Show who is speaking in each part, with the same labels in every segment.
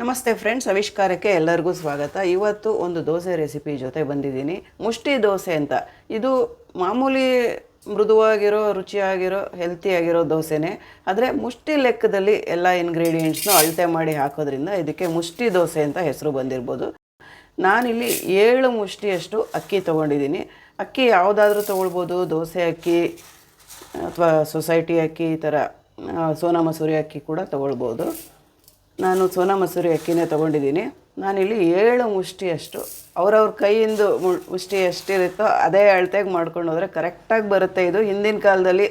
Speaker 1: ನಮಸ್ತೆ ಫ್ರೆಂಡ್ಸ್ ಆವಿಷ್ಕಾರಕ್ಕೆ ಎಲ್ಲರಿಗೂ ಸ್ವಾಗತ. ಇವತ್ತು ಒಂದು ದೋಸೆ ರೆಸಿಪಿ ಜೊತೆ ಬಂದಿದ್ದೀನಿ. ಮುಷ್ಟಿ ದೋಸೆ ಅಂತ. ಇದು ಮಾಮೂಲಿ ಮೃದುವಾಗಿರೋ, ರುಚಿಯಾಗಿರೋ ಹೆಲ್ತಿಯಾಗಿರೋ ದೋಸೆನೇ. ಆದರೆ ಮುಷ್ಟಿ ಲೆಕ್ಕದಲ್ಲಿ ಎಲ್ಲ ಇಂಗ್ರೀಡಿಯೆಂಟ್ಸ್ನು ಅಳತೆ ಮಾಡಿ ಹಾಕೋದ್ರಿಂದ ಇದಕ್ಕೆ ಮುಷ್ಟಿ ದೋಸೆ ಅಂತ ಹೆಸರು ಬಂದಿರ್ಬೋದು. ನಾನಿಲ್ಲಿ ಏಳು ಮುಷ್ಟಿಯಷ್ಟು ಅಕ್ಕಿ ತೊಗೊಂಡಿದ್ದೀನಿ. ಅಕ್ಕಿ ಯಾವುದಾದ್ರೂ ತೊಗೊಳ್ಬೋದು. ದೋಸೆ ಅಕ್ಕಿ, ಅಥವಾ ಸೊಸೈಟಿ ಅಕ್ಕಿ, ಈ ಥರ ಸೋನಾ ಮಸೂರಿ ಅಕ್ಕಿ ಕೂಡ ತೊಗೊಳ್ಬೋದು. ನಾನು ಸೋನಾ ಮಸೂರಿ ಅಕ್ಕಿನೇ ತೊಗೊಂಡಿದ್ದೀನಿ. ನಾನಿಲ್ಲಿ ಏಳು ಮುಷ್ಟಿಯಷ್ಟು, ಅವರವ್ರ ಕೈಯಿಂದ ಮು- ಮುಷ್ಟಿ ಎಷ್ಟಿರುತ್ತೋ ಅದೇ ಅಳತೆಗೆ ಮಾಡ್ಕೊಂಡು ಹೋದರೆ ಕರೆಕ್ಟಾಗಿ ಬರುತ್ತೆ ಇದು. ಹಿಂದಿನ ಕಾಲದಲ್ಲಿ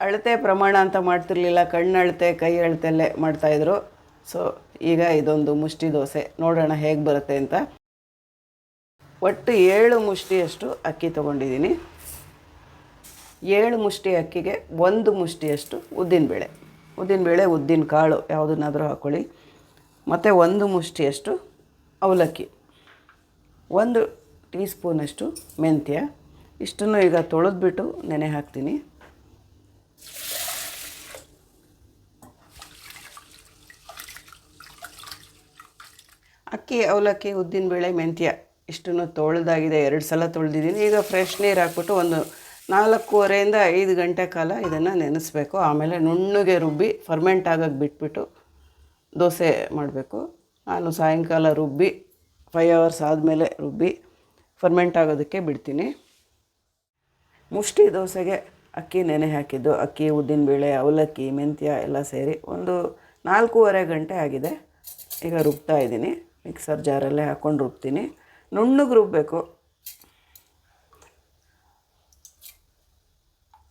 Speaker 1: ಅಳತೆ ಪ್ರಮಾಣ ಅಂತ ಮಾಡ್ತಿರ್ಲಿಲ್ಲ, ಕಣ್ಣು ಅಳತೆ, ಕೈ ಅಳತೆಲ್ಲೇ ಮಾಡ್ತಾಯಿದ್ರು ಸೊ ಈಗ ಇದೊಂದು ಮುಷ್ಟಿ ದೋಸೆ. ನೋಡೋಣ ಹೇಗೆ ಬರುತ್ತೆ ಅಂತ. ಒಟ್ಟು ಏಳು ಮುಷ್ಟಿಯಷ್ಟು ಅಕ್ಕಿ ತೊಗೊಂಡಿದ್ದೀನಿ. ಏಳು ಮುಷ್ಟಿ ಅಕ್ಕಿಗೆ ಒಂದು ಮುಷ್ಟಿಯಷ್ಟು ಉದ್ದಿನಬೇಳೆ. ಉದ್ದಿನಬೇಳೆ ಉದ್ದಿನ ಕಾಳು ಯಾವುದನ್ನಾದರೂ ಹಾಕ್ಕೊಳ್ಳಿ ಮತ್ತು ಒಂದು ಮುಷ್ಟಿಯಷ್ಟು ಅವಲಕ್ಕಿ. ಒಂದು ಟೀ ಸ್ಪೂನಷ್ಟು ಮೆಂತ್ಯ. ಇಷ್ಟನ್ನು ಈಗ ತೊಳೆದ್ಬಿಟ್ಟು ನೆನೆ ಹಾಕ್ತೀನಿ. ಅಕ್ಕಿ, ಅವಲಕ್ಕಿ, ಉದ್ದಿನ ಬೇಳೆ, ಮೆಂತ್ಯ ಇಷ್ಟನ್ನು ತೊಳೆದಾಗಿದೆ. ಎರಡು ಸಲ ತೊಳೆದಿದ್ದೀನಿ. ಈಗ ಫ್ರೆಶ್ ನೀರು ಹಾಕ್ಬಿಟ್ಟು ಒಂದು ನಾಲ್ಕೂವರೆಯಿಂದ ಐದು ಗಂಟೆ ಕಾಲ ಇದನ್ನು ನೆನೆಸ್ಬೇಕು. ಆಮೇಲೆ ನುಣ್ಣಗೆ ರುಬ್ಬಿ ಫರ್ಮೆಂಟ್ ಆಗೋಕ್ಕೆ ಬಿಟ್ಬಿಟ್ಟು ದೋಸೆ ಮಾಡಬೇಕು. ನಾನು ಸಾಯಂಕಾಲ ರುಬ್ಬಿ ಫೈವ್ ಅವರ್ಸ್ ಆದಮೇಲೆ ರುಬ್ಬಿ ಫರ್ಮೆಂಟ್ ಆಗೋದಕ್ಕೆ ಬಿಡ್ತೀನಿ. ಮುಷ್ಟಿ ದೋಸೆಗೆ ಅಕ್ಕಿ ನೆನೆ ಹಾಕಿದ್ದು. ಅಕ್ಕಿ ಉದ್ದಿನಬೇಳೆ ಅವಲಕ್ಕಿ, ಮೆಂತ್ಯ ಎಲ್ಲ ಸೇರಿ ಒಂದು ನಾಲ್ಕೂವರೆ ಗಂಟೆ ಆಗಿದೆ. ಈಗ ರುಬ್ತಾ ಇದ್ದೀನಿ. ಮಿಕ್ಸರ್ ಜಾರಲ್ಲೇ ಹಾಕ್ಕೊಂಡು ರುಬ್ತೀನಿ. ನುಣ್ಣಗೆ ರುಬ್ಬಬೇಕು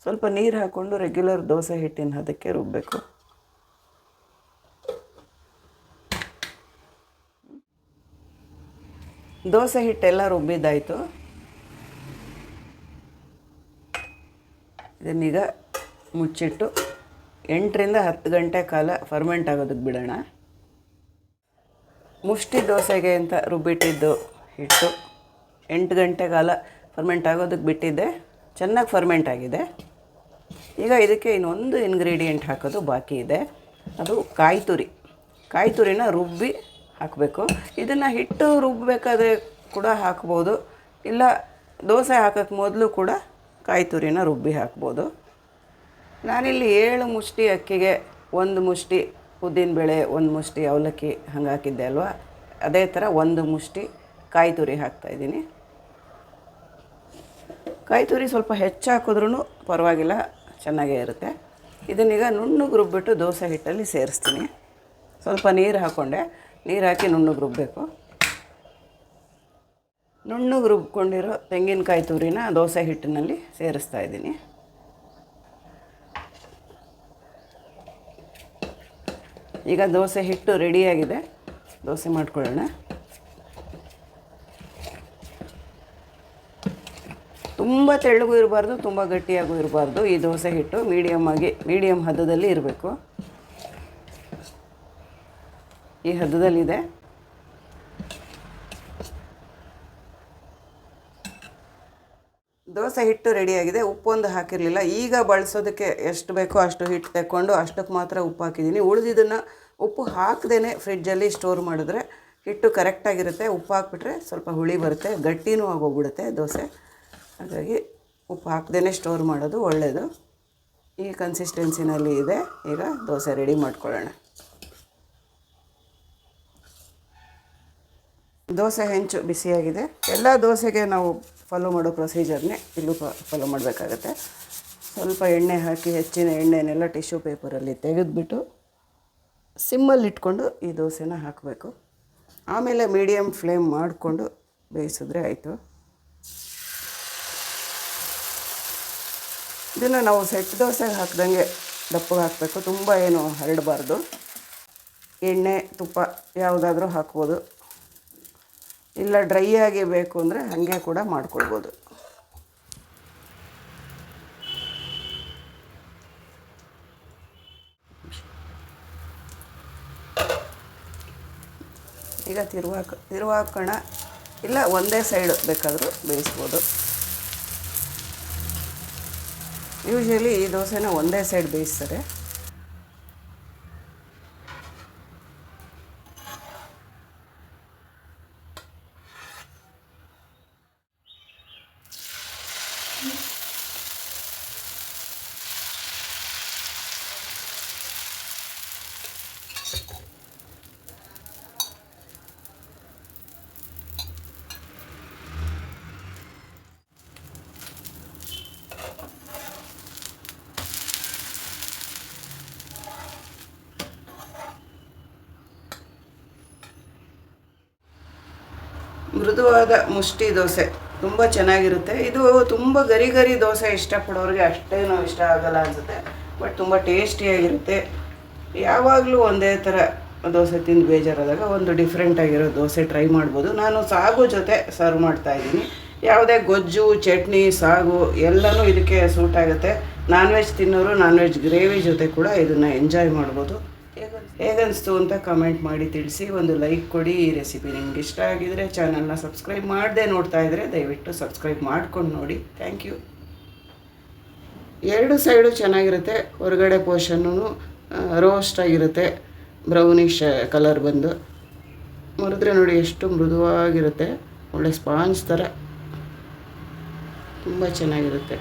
Speaker 1: ಸ್ವಲ್ಪ ನೀರು ಹಾಕ್ಕೊಂಡು ರೆಗ್ಯುಲರ್ ದೋಸೆ ಹಿಟ್ಟಿನ ಹದಕ್ಕೆ ರುಬ್ಬಬೇಕು ದೋಸೆ ಹಿಟ್ಟೆಲ್ಲ ರುಬ್ಬಿದ್ದಾಯಿತು. ಇದನ್ನೀಗ ಮುಚ್ಚಿಟ್ಟು ಎಂಟರಿಂದ ಹತ್ತು ಗಂಟೆ ಕಾಲ ಫರ್ಮೆಂಟ್ ಆಗೋದಕ್ಕೆ ಬಿಡೋಣ. ಮುಷ್ಟಿ ದೋಸೆಗೆ ಅಂತ ರುಬ್ಬಿಟ್ಟಿದ್ದು ಹಿಟ್ಟು ಎಂಟು ಗಂಟೆ ಕಾಲ ಫರ್ಮೆಂಟ್ ಆಗೋದಕ್ಕೆ ಬಿಟ್ಟಿದ್ದೆ. ಚೆನ್ನಾಗಿ ಫರ್ಮೆಂಟ್ ಆಗಿದೆ. ಈಗ ಇದಕ್ಕೆ ಇನ್ನೊಂದು ಇಂಗ್ರೀಡಿಯೆಂಟ್ ಹಾಕೋದು ಬಾಕಿ ಇದೆ. ಅದು ಕಾಯಿ ತುರಿ ಕಾಯಿ ತುರಿನ ರುಬ್ಬಿ ಹಾಕಬೇಕು. ಇದನ್ನು ಹಿಟ್ಟು ರುಬ್ಬಬೇಕಾದ್ರೆ ಕೂಡ ಹಾಕ್ಬೋದು. ಇಲ್ಲ ದೋಸೆ ಹಾಕೋಕ್ಕೆ ಮೊದಲು ಕೂಡ ಕಾಯಿ ತುರಿನ ರುಬ್ಬಿ ಹಾಕ್ಬೋದು. ನಾನಿಲ್ಲಿ ಏಳು ಮುಷ್ಟಿ ಅಕ್ಕಿಗೆ ಒಂದು ಮುಷ್ಟಿ ಉದ್ದಿನಬೇಳೆ ಒಂದು ಮುಷ್ಟಿ, ಅವಲಕ್ಕಿ ಹಂಗೆ ಹಾಕಿದ್ದೆ ಅಲ್ವಾ? ಅದೇ ಥರ ಒಂದು ಮುಷ್ಟಿ ಕಾಯಿ ತುರಿ ಹಾಕ್ತಾಯಿದ್ದೀನಿ ಕಾಯಿ ತುರಿ ಸ್ವಲ್ಪ ಹೆಚ್ಚಾಕಿದ್ರೂ ಪರವಾಗಿಲ್ಲ. ಚೆನ್ನಾಗೇ ಇರುತ್ತೆ. ಇದನ್ನೀಗ ನುಣ್ಣಗೆ ರುಬ್ಬಿಟ್ಟು ದೋಸೆ ಹಿಟ್ಟಲ್ಲಿ ಸೇರಿಸ್ತೀನಿ. ಸ್ವಲ್ಪ ನೀರು ಹಾಕ್ಕೊಂಡೆ ನೀರು ಹಾಕಿ ನುಣ್ಣಗೆ ರುಬ್ಬಬೇಕು ನುಣ್ಣಗೆ ರುಬ್ಕೊಂಡಿರೋ ತೆಂಗಿನಕಾಯಿ ತುರಿನ ದೋಸೆ ಹಿಟ್ಟಿನಲ್ಲಿ ಸೇರಿಸ್ತಾ ಇದ್ದೀನಿ. ಈಗ ದೋಸೆ ಹಿಟ್ಟು ರೆಡಿಯಾಗಿದೆ. ದೋಸೆ ಮಾಡ್ಕೊಳ್ಳೋಣ. ತುಂಬ ತೆಳ್ಳಗೂ ಇರಬಾರ್ದು, ತುಂಬ ಗಟ್ಟಿಯಾಗೂ ಇರಬಾರ್ದು. ಈ ದೋಸೆ ಹಿಟ್ಟು ಮೀಡಿಯಮ್ ಆಗಿ ಮೀಡಿಯಮ್ ಹದದಲ್ಲಿ ಇರಬೇಕು. ಈ ಹದದಲ್ಲಿದೆ. ದೋಸೆ ಹಿಟ್ಟು ರೆಡಿಯಾಗಿದೆ ಉಪ್ಪೊಂದು ಹಾಕಿರಲಿಲ್ಲ. ಈಗ ಬಳಸೋದಕ್ಕೆ ಎಷ್ಟು ಬೇಕೋ ಅಷ್ಟು ಹಿಟ್ಟು ತಗೊಂಡು ಅಷ್ಟಕ್ಕೆ ಮಾತ್ರ ಉಪ್ಪು ಹಾಕಿದ್ದೀನಿ. ಉಳಿದಿದ್ದನ್ನು ಉಪ್ಪು ಹಾಕ್ದೇ ಫ್ರಿಡ್ಜಲ್ಲಿ ಸ್ಟೋರ್ ಮಾಡಿದ್ರೆ ಹಿಟ್ಟು ಕರೆಕ್ಟಾಗಿರುತ್ತೆ ಉಪ್ಪು ಹಾಕ್ಬಿಟ್ರೆ ಸ್ವಲ್ಪ ಹುಳಿ ಬರುತ್ತೆ. ಗಟ್ಟಿನೂ ಆಗೋಗ್ಬಿಡುತ್ತೆ ದೋಸೆ. ಹಾಗಾಗಿ ಉಪ್ಪು ಹಾಕ್ದೇ ಸ್ಟೋರ್ ಮಾಡೋದು ಒಳ್ಳೆಯದು ಈ ಕನ್ಸಿಸ್ಟೆನ್ಸಿನಲ್ಲಿ ಇದೆ. ಈಗ ದೋಸೆ ರೆಡಿ ಮಾಡ್ಕೊಳ್ಳೋಣ. ದೋಸೆ ಹೆಂಚು ಬಿಸಿಯಾಗಿದೆ. ಎಲ್ಲ ದೋಸೆಗೆ ನಾವು ಫಾಲೋ ಮಾಡೋ ಪ್ರೊಸೀಜರ್ನೇ ಇಲ್ಲೂ ಫಾಲೋ ಮಾಡಬೇಕಾಗತ್ತೆ. ಸ್ವಲ್ಪ ಎಣ್ಣೆ ಹಾಕಿ, ಹೆಚ್ಚಿನ ಎಣ್ಣೆನೆಲ್ಲ ಟಿಶ್ಯೂ ಪೇಪರಲ್ಲಿ ತೆಗೆದುಬಿಟ್ಟು ಸಿಮ್ಮಲ್ಲಿ ಇಟ್ಕೊಂಡು ಈ ದೋಸೆನ ಹಾಕಬೇಕು. ಆಮೇಲೆ ಮೀಡಿಯಮ್ ಫ್ಲೇಮ್ ಮಾಡಿಕೊಂಡು ಬೇಯಿಸಿದ್ರೆ ಆಯಿತು. ಇದನ್ನು ನಾವು ಸೆಟ್ ದೋಸೆಗೆ ಹಾಕ್ದಂಗೆ ದಪ್ಪಗೆ ಹಾಕಬೇಕು. ತುಂಬ ಏನು ಹರಡಬಾರ್ದು. ಎಣ್ಣೆ, ತುಪ್ಪ ಯಾವುದಾದ್ರೂ ಹಾಕ್ಬೋದು. ಇಲ್ಲ ಡ್ರೈ ಆಗಿ ಬೇಕು ಅಂದರೆ ಹಾಗೆ ಕೂಡ ಮಾಡ್ಕೊಳ್ಬೋದು. ಈಗ ತಿರುವಾಕ ತಿರುವಾಕೋಣ. ಇಲ್ಲ ಒಂದೇ ಸೈಡ್ ಬೇಕಾದರೂ ಬೇಯಿಸ್ಬೋದು. ಯೂಶ್ವಲಿ ಈ ದೋಸೆನ ಒಂದೇ ಸೈಡ್ ಬೇಯಿಸ್ತಾರೆ. ಮೃದುವಾದ ಮುಷ್ಟಿ ದೋಸೆ. ತುಂಬ ಚೆನ್ನಾಗಿರುತ್ತೆ. ಇದು ತುಂಬ ಗರಿ ಗರಿ ದೋಸೆ ಇಷ್ಟಪಡೋರಿಗೆ ಅಷ್ಟೇನು ಇಷ್ಟ ಆಗಲ್ಲ ಅನಿಸುತ್ತೆ. ಬಟ್ ತುಂಬ ಟೇಸ್ಟಿಯಾಗಿರುತ್ತೆ. ಯಾವಾಗಲೂ ಒಂದೇ ಥರ ದೋಸೆ ತಿಂದು ಬೇಜಾರಾದಾಗ ಒಂದು ಡಿಫ್ರೆಂಟ್ ಆಗಿರೋ ದೋಸೆ ಟ್ರೈ ಮಾಡ್ಬೋದು. ನಾನು ಸಾಗು ಜೊತೆ ಸರ್ವ್ ಮಾಡ್ತಾ ಇದ್ದೀನಿ. ಯಾವುದೇ ಗೊಜ್ಜು, ಚಟ್ನಿ, ಸಾಗು ಎಲ್ಲನೂ ಇದಕ್ಕೆ ಸೂಟ್ ಆಗುತ್ತೆ. ನಾನ್ ವೆಜ್ ತಿನ್ನೋರು ನಾನ್ ವೆಜ್ ಗ್ರೇವಿ ಜೊತೆ ಕೂಡ ಇದನ್ನು ಎಂಜಾಯ್ ಮಾಡ್ಬೋದು. ಹೇಗನ್ನಿಸ್ತು ಅಂತ ಕಮೆಂಟ್ ಮಾಡಿ ತಿಳಿಸಿ, ಒಂದು ಲೈಕ್ ಕೊಡಿ. ಈ ರೆಸಿಪಿ ನಿಮ್ಗೆ ಇಷ್ಟ ಆಗಿದರೆ ಚಾನಲ್ನ ಸಬ್ಸ್ಕ್ರೈಬ್ ಮಾಡದೆ ನೋಡ್ತಾ ಇದ್ದರೆ ದಯವಿಟ್ಟು ಸಬ್ಸ್ಕ್ರೈಬ್ ಮಾಡ್ಕೊಂಡು ನೋಡಿ. ಥ್ಯಾಂಕ್ ಯು ಎರಡು ಸೈಡು ಚೆನ್ನಾಗಿರುತ್ತೆ. ಹೊರಗಡೆ ಪೋರ್ಷನ್ನು ರೋಸ್ಟ್ ಆಗಿರುತ್ತೆ. ಬ್ರೌನಿಶ್ ಕಲರ್ ಬಂದು. ಮುರಿದ್ರೆ ನೋಡಿ ಎಷ್ಟು ಮೃದುವಾಗಿರುತ್ತೆ. ಒಳ್ಳೆ ಸ್ಪಾಂಜ್ ಥರ ತುಂಬ ಚೆನ್ನಾಗಿರುತ್ತೆ.